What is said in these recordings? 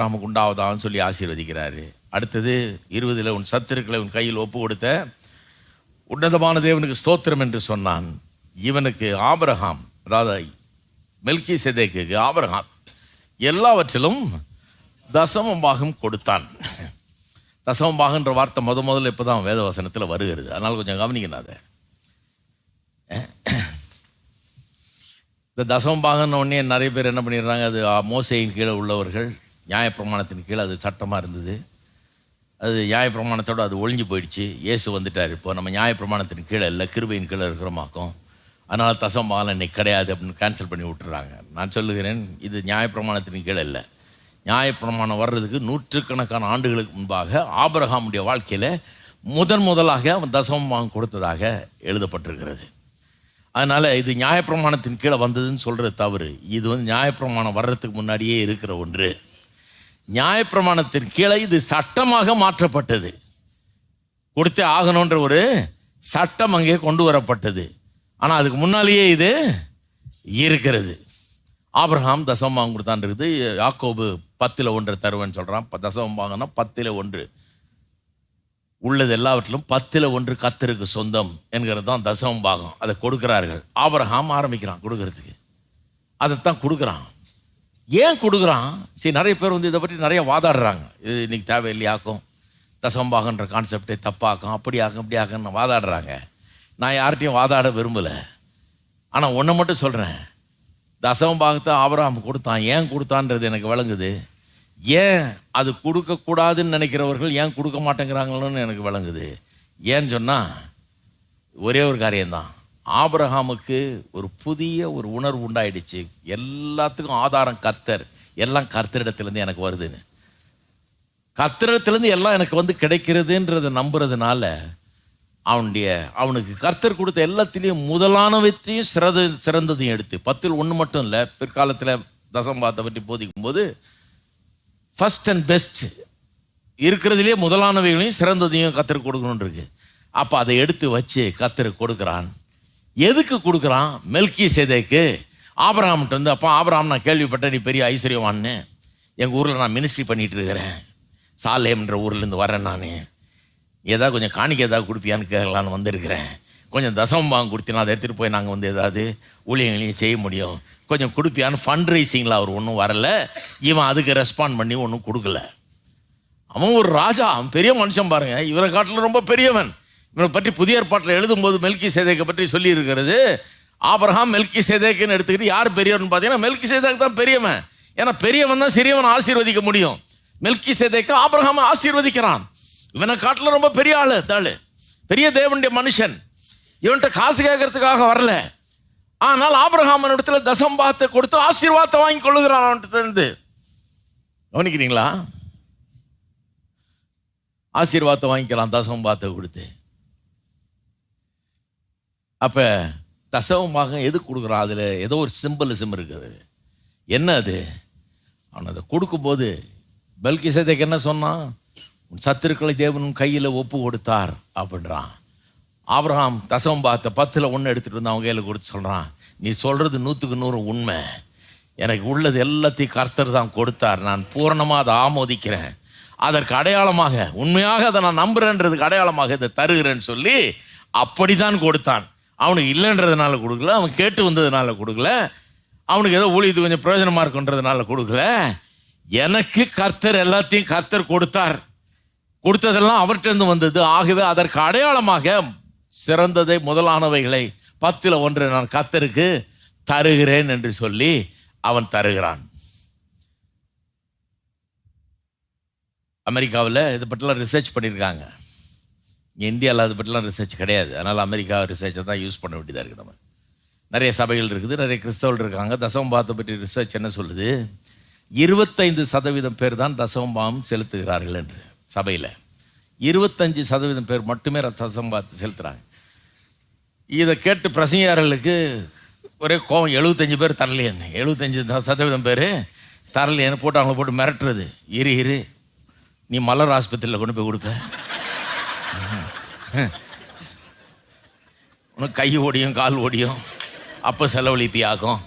நமக்கு உண்டாவதான்னு சொல்லி ஆசீர்வதிக்கிறாரு. அடுத்தது இருபதில் உன் சத்துருக்களை உன் கையில் ஒப்பு கொடுத்த உன்னதமான தேவனுக்கு ஸ்தோத்திரம் என்று சொன்னான். இவனுக்கு ஆபரகாம் அதாவது மெல்கி செதேக்கு ஆபரகாம் எல்லாவற்றிலும் தசமம் பாகம் கொடுத்தான். தசமம் பாகன்ற வார்த்தை முத முதல்ல இப்போ தான் வேதவசனத்தில் வருகிறது. அதனால் கொஞ்சம் கவனிக்கணும் அதை இந்த தசமம் பாகம்னு உடனே நிறைய பேர் என்ன பண்ணிடுறாங்க அது மோசையின் கீழே உள்ளவர்கள் நியாயப்பிரமாணத்தின் கீழே அது சட்டமாக இருந்தது. அது நியாயப்பிரமாணத்தோடு அது ஒழிஞ்சு போயிடுச்சு. இயேசு வந்துட்டார். இப்போ நம்ம நியாயப்பிரமாணத்தின் கீழே இல்லை கிருபையின் கீழே இருக்கிறோமாக்கும். அதனால் தசம இன்னைக்கு கிடையாது அப்படின்னு கேன்சல் பண்ணி விட்டுறாங்க. நான் சொல்லுகிறேன் இது நியாயப்பிரமாணத்தின் கீழே இல்லை. நியாயப்பிரமாணம் வர்றதுக்கு நூற்றுக்கணக்கான ஆண்டுகளுக்கு முன்பாக ஆபரகாமுடைய வாழ்க்கையில் முதன் முதலாக அவன் தசம பாகம் கொடுத்ததாக எழுதப்பட்டிருக்கிறது. அதனால் இது நியாயப்பிரமாணத்தின் கீழே வந்ததுன்னு சொல்கிறது தவறு. இது வந்து நியாயப்பிரமாணம் வர்றதுக்கு முன்னாடியே இருக்கிற ஒன்று. நியாயப்பிரமாணத்தின் கீழே இது சட்டமாக மாற்றப்பட்டது. கொடுத்தே ஆகணுன்ற ஒரு சட்டம் அங்கே கொண்டு வரப்பட்டது. ஆனால் அதுக்கு முன்னாலேயே இது இருக்கிறது. ஆப்ரஹாம் தசமம் கொடுத்தான்றது யாக்கோபு பத்தில் ஒன்று தருவேன்னு சொல்கிறான் தசமம் வாங்கினா பத்தில் ஒன்று. உள்ளது எல்லாவற்றிலும் பத்தில் ஒன்று கத்தருக்கு சொந்தம் என்கிறது தான் தசமம் பாகம் அதை கொடுக்கிறார்கள். ஆபரகாம் ஆரம்பிக்கிறான் கொடுக்கறதுக்கு. அதைத்தான் கொடுக்குறான். ஏன் கொடுக்குறான்? சரி நிறைய பேர் வந்து இதை பற்றி நிறைய வாதாடுறாங்க. இது இன்னைக்கு தேவையில்லையாக்கும். தசம்பாகன்ற கான்செப்டே தப்பாக்கும். அப்படி ஆக்கும் இப்படி ஆக்குன்னு வாதாடுறாங்க. நான் யார்கிட்டையும் வாதாட விரும்பலை. ஆனால் ஒன்றை மட்டும் சொல்கிறேன் தசம்பாகத்தை பாகத்தை கொடுத்தான். ஏன் கொடுத்தான்றது எனக்கு விளங்குது. ஏன் அது கொடுக்கக்கூடாதுன்னு நினைக்கிறவர்கள் ஏன் கொடுக்க மாட்டேங்கிறாங்களோன்னு எனக்கு விளங்குது. ஏன்னு சொன்னால் ஒரே ஒரு காரியம்தான். ஆபரகாமுக்கு ஒரு புதிய ஒரு உணர்வு உண்டாயிடுச்சு. எல்லாத்துக்கும் ஆதாரம் கர்த்தர். எல்லாம் கர்த்தரிடத்துலேருந்து எனக்கு வருதுன்னு. கர்த்தரிடத்துலேருந்து எல்லாம் எனக்கு வந்து கிடைக்கிறதுன்றதை நம்புறதுனால அவனுடைய அவனுக்கு கர்த்தர் கொடுத்த எல்லாத்திலையும் முதலானவற்றையும் சிறந்த சிறந்ததையும் எடுத்து பத்தில் ஒன்று மட்டும் இல்லை பிற்காலத்தில் தசம்பாத்தை பற்றி போதிக்கும் போது ஃபஸ்ட் அண்ட் பெஸ்ட் இருக்கிறதுலே முதலானவைகளையும் சிறந்ததையும் கத்தருக்கு கொடுக்கணுன்னு இருக்கு. அப்போ அதை எடுத்து வச்சு கத்தருக்கு கொடுக்குறான். எதுக்கு கொடுக்குறான் மெல்கி சேதைக்கு ஆபராம்கிட்ட வந்து அப்போ ஆபராம் நான் கேள்விப்பட்டேன் நீ பெரிய ஐஸ்வர்யவான்னு. எங்கள் ஊரில் நான் மினிஸ்ட்ரி பண்ணிட்டு இருக்கிறேன். சாலேம்ன்ற ஊர்லேருந்து வரேன் நான். ஏதாவது கொஞ்சம் காணிக்கை ஏதாவது கொடுப்பியான்னு கேட்கலான்னு வந்திருக்கிறேன். கொஞ்சம் தசமம் வாங்க கொடுத்தீங்கன்னா அதை எடுத்துகிட்டு போய் நாங்கள் வந்து ஏதாவது ஊழியங்களையும் செய்ய முடியும். கொஞ்சம் கொடுப்பியான்னு ஃபண்ட் ரைசிங்கில் அவர் ஒன்றும் வரல. இவன் அதுக்கு ரெஸ்பாண்ட் பண்ணி ஒன்றும் கொடுக்கல. அவன் ஒரு ராஜா அவன் பெரிய மனுஷன் பாருங்கள் இவரை காட்டில் ரொம்ப பெரியவன். இவனை பற்றி புதிய ஏற்பாட்டில் எழுதும்போது மெல்கி சேதைக்கை பற்றி சொல்லியிருக்கிறது. ஆபரகாம் மெல்கி சேதைக்குன்னு எடுத்துக்கிட்டு யார் பெரியவர்னு பார்த்தீங்கன்னா மெல்கி சேதைக்கு தான் பெரியவன். ஏன்னா பெரியவன் தான் சிறியவன் ஆசீர்வதிக்க முடியும். மெல்கி சேதைக்கு ஆபரகாம ஆசீர்வதிக்கிறான். இவனை காட்டில் ரொம்ப பெரிய ஆள் தாள் பெரிய தேவனுடைய மனுஷன். இவன்கிட்ட காசு கேட்கறதுக்காக வரல. ஆனால் ஆபரகாமன் இடத்துல தசம்பாத்தை கொடுத்து ஆசீர்வாதத்தை வாங்கி கொள்ளுகிறான் அவன்கிட்ட இருந்து. கவனிக்கிறீங்களா? ஆசீர்வாதத்தை வாங்கிக்கலாம் தசம்பாத்தை கொடுத்து. அப்போ தசவமாக எது கொடுக்குறான் அதில் ஏதோ ஒரு சிம்பலிசம் இருக்குது. என்ன அது? அவன் அதை கொடுக்கும்போது பல்கி சேதைக்கு என்ன சொன்னான்? உன் சத்துருக்களை தேவனும் கையில் ஒப்பு கொடுத்தார் அப்படின்றான். அவர் தசவம் பார்த்த பத்தில் ஒன்று எடுத்துகிட்டு வந்து அவங்க கையில் கொடுத்து சொல்கிறான் நீ சொல்கிறது நூற்றுக்கு நூறு உண்மை. எனக்கு உள்ளது எல்லாத்தையும் கர்த்தர் தான் கொடுத்தார். நான் பூரணமாக அதை ஆமோதிக்கிறேன். அதற்கு அடையாளமாக உண்மையாக அதை நான் நம்புகிறேன்றதுக்கு அடையாளமாக இதை தருகிறேன்னு சொல்லி அப்படி தான் கொடுத்தான். அவனுக்கு இல்லைன்றதுனால கொடுக்கல அவன் கேட்டு வந்ததுனால கொடுக்கல அவனுக்கு ஏதோ ஊழியத்து கொஞ்சம் பிரயோஜனமாக இருக்குன்றதுனால கொடுக்கல. எனக்கு கர்த்தர் எல்லாத்தையும் கர்த்தர் கொடுத்தார். கொடுத்ததெல்லாம் அவர்கிட்டருந்து வந்தது. ஆகவே அதற்கு அடையாளமாக சிறந்ததை முதலானவைகளை பத்தில் ஒன்று நான் கர்த்தருக்கு தருகிறேன் என்று சொல்லி அவன் தருகிறான். அமெரிக்காவில் இதை பற்றிலாம் ரிசர்ச் பண்ணியிருக்காங்க. இந்தியாவில் அது பற்றிலாம் ரிசர்ச் கிடையாது. அதனால் அமெரிக்கா ரிசர்ச்சை தான் யூஸ் பண்ண வேண்டியதாக இருக்குது நம்ம. நிறைய சபைகள் இருக்குது நிறைய கிறிஸ்தவர்கள் இருக்காங்க. தசமபாத்தை பற்றி ரிசர்ச் என்ன சொல்லுது? இருபத்தைந்து சதவீதம் பேர் தான் தசமபாம் செலுத்துகிறார்கள் என்று சபையில். இருபத்தஞ்சு சதவீதம் பேர் மட்டுமே தசமபாத்தை செலுத்துகிறாங்க இதை கேட்டு பிரசங்கியாரர்களுக்கு ஒரே கோவம் எழுபத்தஞ்சு பேர் தரலையேன்னு எழுபத்தஞ்சு சதவீதம் பேர் தரலையேன்னு போட்டு அவங்கள போட்டு மிரட்டுறது. இரு இரு. நீ மலர் ஆஸ்பத்திரியில் கொண்டு போய் கொடுப்பேன் உனக்கு கை ஓடியும் கால் ஓடியும். அப்போ செலவழிப்பி ஆகும்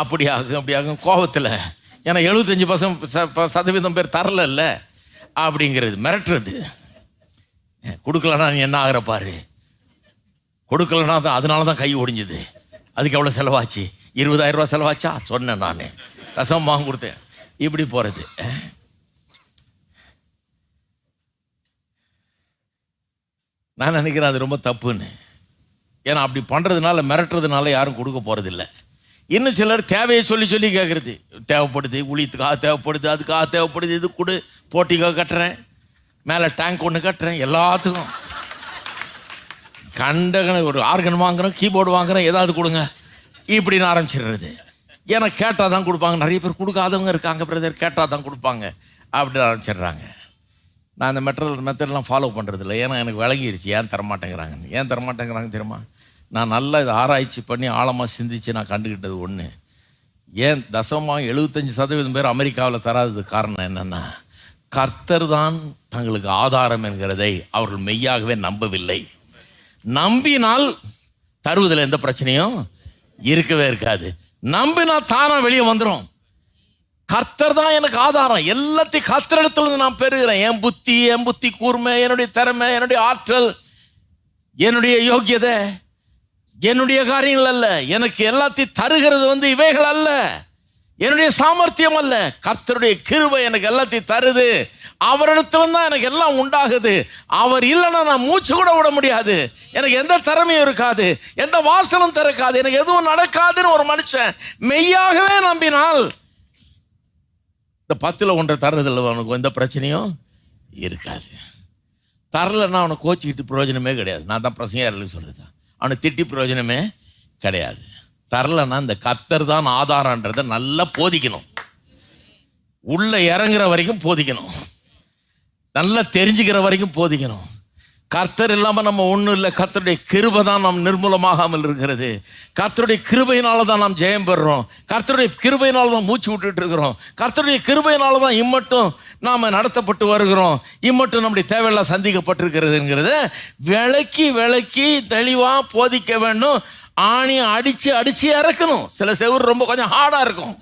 அப்படி ஆகும் அப்படி ஆகும். கோபத்தில் ஏன்னா எழுபத்தஞ்சு பர்சன்ட் சதவீதம் பேர் தரல அப்படிங்கிறது மிரட்டுறது. கொடுக்கலன்னா நீ என்ன ஆகிற பாரு. கொடுக்கலன்னா தான் அதனால தான் கை ஒடிஞ்சுது அதுக்கு எவ்வளோ செலவாச்சு? இருபதாயிரம் ரூபா செலவாச்சா? சொன்னேன் நான். ரசம் வாங்கி கொடுத்தேன். இப்படி போகிறது நான் நினைக்கிறேன் அது ரொம்ப தப்புன்னு. ஏன்னா அப்படி பண்ணுறதுனால மிரட்டுறதுனால யாரும் கொடுக்க போகிறதில்ல இன்னும் சிலர் தேவையை சொல்லி சொல்லி கேட்குறது தேவைப்படுது உளித்துக்காக தேவைப்படுது அதுக்காக தேவைப்படுது இது கொடு போட்டிக்காக கட்டுறேன். மேலே டேங்க் ஒன்று கட்டுறேன் எல்லாத்துக்கும். கண்டகன ஒரு ஆர்கன் வாங்குறோம் கீபோர்டு வாங்குறோம் ஏதாவது கொடுங்க. இப்படின்னு ஆரம்பிச்சிடுறது. ஏன்னா கேட்டால் தான் கொடுப்பாங்க. நிறைய பேர் கொடுக்காதவங்க இருக்காங்க பிரதர் கேட்டால் தான் கொடுப்பாங்க. அப்படின்னு ஆரம்பிச்சிடுறாங்க. நான் அந்த மெட்டர் மெத்தட்லாம் ஃபாலோ பண்ணுறதில்ல ஏன்னா எனக்கு விளங்கிருச்சு. ஏன் தரமாட்டேங்கிறாங்கன்னு. ஏன் தரமாட்டேங்கிறாங்க தெரியுமா? நான் நல்லா இதை ஆராய்ச்சி பண்ணி ஆழமாக சிந்திச்சு நான் கண்டுக்கிட்டது ஒன்று ஏன் தசமாக எழுபத்தஞ்சு சதவீதம் பேர் அமெரிக்காவில் தராதது காரணம் என்னென்னா கர்த்தர் தான் தங்களுக்கு ஆதாரம் என்கிறதை அவர்கள் மெய்யாகவே நம்பவில்லை. நம்பினால் தருவதில் எந்த பிரச்சனையும் இருக்கவே இருக்காது. நம்பினா தானாக வெளியே வந்துடும் கர்த்தர் தான் எனக்கு ஆதாரம். எல்லாத்தையும் கர்த்தரிடத்துல நான் பெறுகிறேன். என் புத்தி என் புத்தி கூர்மை என்னுடைய திறமை என்னுடைய ஆற்றல் என்னுடைய யோக்கியதை என்னுடைய காரியங்கள் அல்ல. எனக்கு எல்லாத்தையும் தருகிறது வந்து இவைகள் அல்ல. என்னுடைய சாமர்த்தியம் அல்ல. கர்த்தருடைய கிருபை எனக்கு எல்லாத்தையும் தருது. அவரிடத்துல தான் எனக்கு எல்லாம் உண்டாகுது. அவர் இல்லைன்னா நான் மூச்சு கூட விட முடியாது. எனக்கு எந்த திறமையும் இருக்காது. எந்த வாசலும் திறக்காது. எனக்கு எதுவும் நடக்காதுன்னு ஒரு மனுஷன் மெய்யாகவே நம்பினால் இந்த பத்தில் ஒன்றை தர்றதில்ல அவனுக்கு. எந்த பிரச்சனையும் இருக்காது. தரலைன்னா அவனை கோச்சிக்கிட்டு பிரயோஜனமே கிடையாது. நான் தான் பிரசங்காரில் சொல்லுது அவனை திட்டி பிரயோஜனமே கிடையாது. தரலைன்னா இந்த கத்தர் தான் ஆதாரன்றதை நல்லா போதிக்கணும். உள்ளே இறங்குற வரைக்கும் போதிக்கணும். நல்லா தெரிஞ்சுக்கிற வரைக்கும் போதிக்கணும். கர்த்தர் இல்லாமல் நம்ம ஒன்றும் இல்லை. கர்த்தருடைய கிருபை தான் நாம் நிர்மூலமாகாமல் இருக்கிறது. கர்த்தருடைய கிருபையினால தான் நாம் ஜெயம் பெறுறோம் கர்த்தருடைய கிருபையினால தான் மூச்சு விட்டுட்டு இருக்கிறோம். கர்த்தருடைய கிருபையினால தான் இம்மட்டும் நாம் நடத்தப்பட்டு வருகிறோம். இம்மட்டும் நம்முடைய தேவையெல்லாம் சந்திக்கப்பட்டிருக்கிறதுங்கிறத விளக்கி விளக்கி தெளிவாக போதிக்க வேண்டும். ஆணி அடித்து அடித்து இறக்கணும். சில செவுரு ரொம்ப கொஞ்சம் ஹார்டாக இருக்கும்.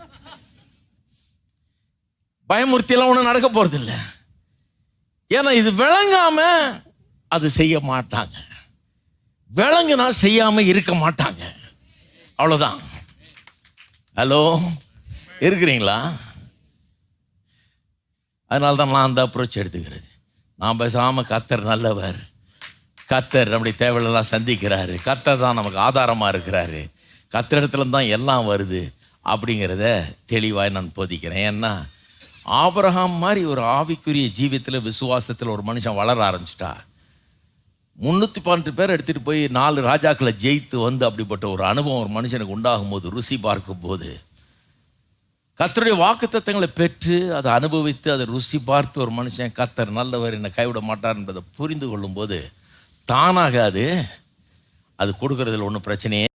பயமுறுத்தியெல்லாம் ஒன்றும் நடக்க போகிறதில்ல ஏன்னா இது விளங்காமல் அது செய்ய மாட்டாங்க. விளங்குனா செய்யாமல் இருக்க மாட்டாங்க. அவ்வளோதான் ஹலோ இருக்கிறீங்களா? அதனால தான் நான் அந்த அப்ரோச் எடுத்துக்கிறது. நான் பேசாமல் கத்தர் நல்லவர். கத்தர் நம்முடைய தேவையெல்லாம் சந்திக்கிறாரு. கத்தர் தான் நமக்கு ஆதாரமாக இருக்கிறாரு. கத்தரிடத்துல தான் எல்லாம் வருது அப்படிங்கிறத தெளிவாக நான் போதிக்கிறேன். ஏன்னா ஆபரகாம் மாதிரி ஒரு ஆவிக்குரிய ஜீவியத்தில் விசுவாசத்தில் ஒரு மனுஷன் வளர ஆரம்பிச்சிட்டா முந்நூற்றி பன்னெண்டு பேர் எடுத்துகிட்டு போய் நாலு ராஜாக்களை ஜெயித்து வந்து அப்படிப்பட்ட ஒரு அனுபவம் ஒரு மனுஷனுக்கு உண்டாகும் போது ருசி பார்க்கும் போது கத்தருடைய வாக்குத்தத்தங்களை பெற்று அதை அனுபவித்து அதை ருசி பார்த்து ஒரு மனுஷன் கத்தர் நல்லவர் என்னை கைவிட மாட்டார் என்பதை புரிந்து கொள்ளும்போது தானாக அது அது கொடுக்கறதுல ஒன்றும் பிரச்சனையே